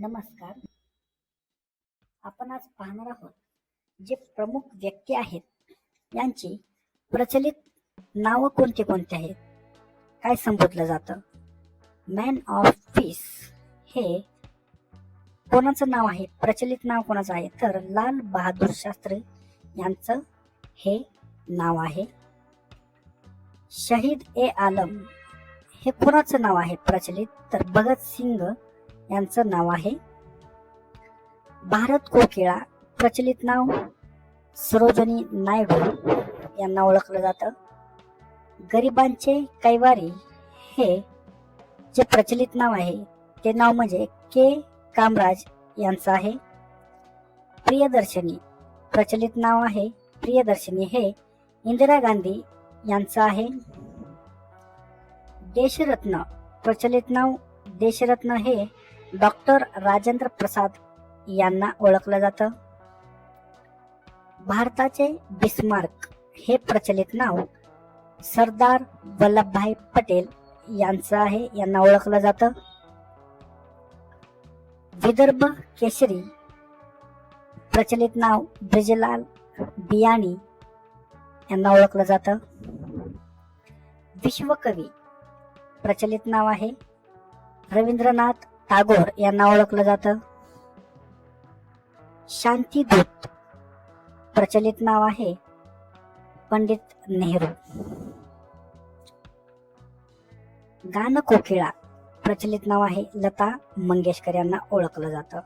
नमस्कार. आपण आज पाहणार आहोत जे प्रमुख व्यक्ती आहेत यांची प्रचलित नावं कोणते कोणते आहेत? काय संबोधलं जातं? मॅन ऑफ पीस हे कोणाचं नाव आहे? प्रचलित नाव कोणाचं आहे? तर लाल बहादूर शास्त्री यांचं हे नाव आहे. शहीद ए आलम हे कोणाचं नाव आहे? प्रचलित. तर भगत सिंग यांचं नाव आहे. भारत कोकिळा प्रचलित नाव सरोजनी नायडू यांना ओळखलं जातं. गरिबांचे कैवारी हे जे प्रचलित नाव आहे ते नाव म्हणजे के. कामराज यांचं आहे. प्रियदर्शनी प्रचलित नाव आहे. प्रियदर्शनी हे इंदिरा गांधी यांचं आहे. देशरत्न प्रचलित नाव देशरत्न हे डॉक्टर राजेंद्र प्रसाद यांना ओळखलं जातं. भारताचे बिस्मार्क हे प्रचलित नाव सरदार वल्लभभाई पटेल यांचं आहे यांना ओळखलं जातं. विदर्भ केसरी प्रचलित नाव ब्रिजलाल बियाणी यांना ओळखलं जातं. विश्वकवी प्रचलित नाव आहे. रवींद्रनाथ टागोर यांना ओळखलं जातं. शांतीदूत प्रचलित नाव आहे. पंडित नेहरू. गानकोकिळा प्रचलित नाव आहे. लता मंगेशकर यांना ओळखलं जातं.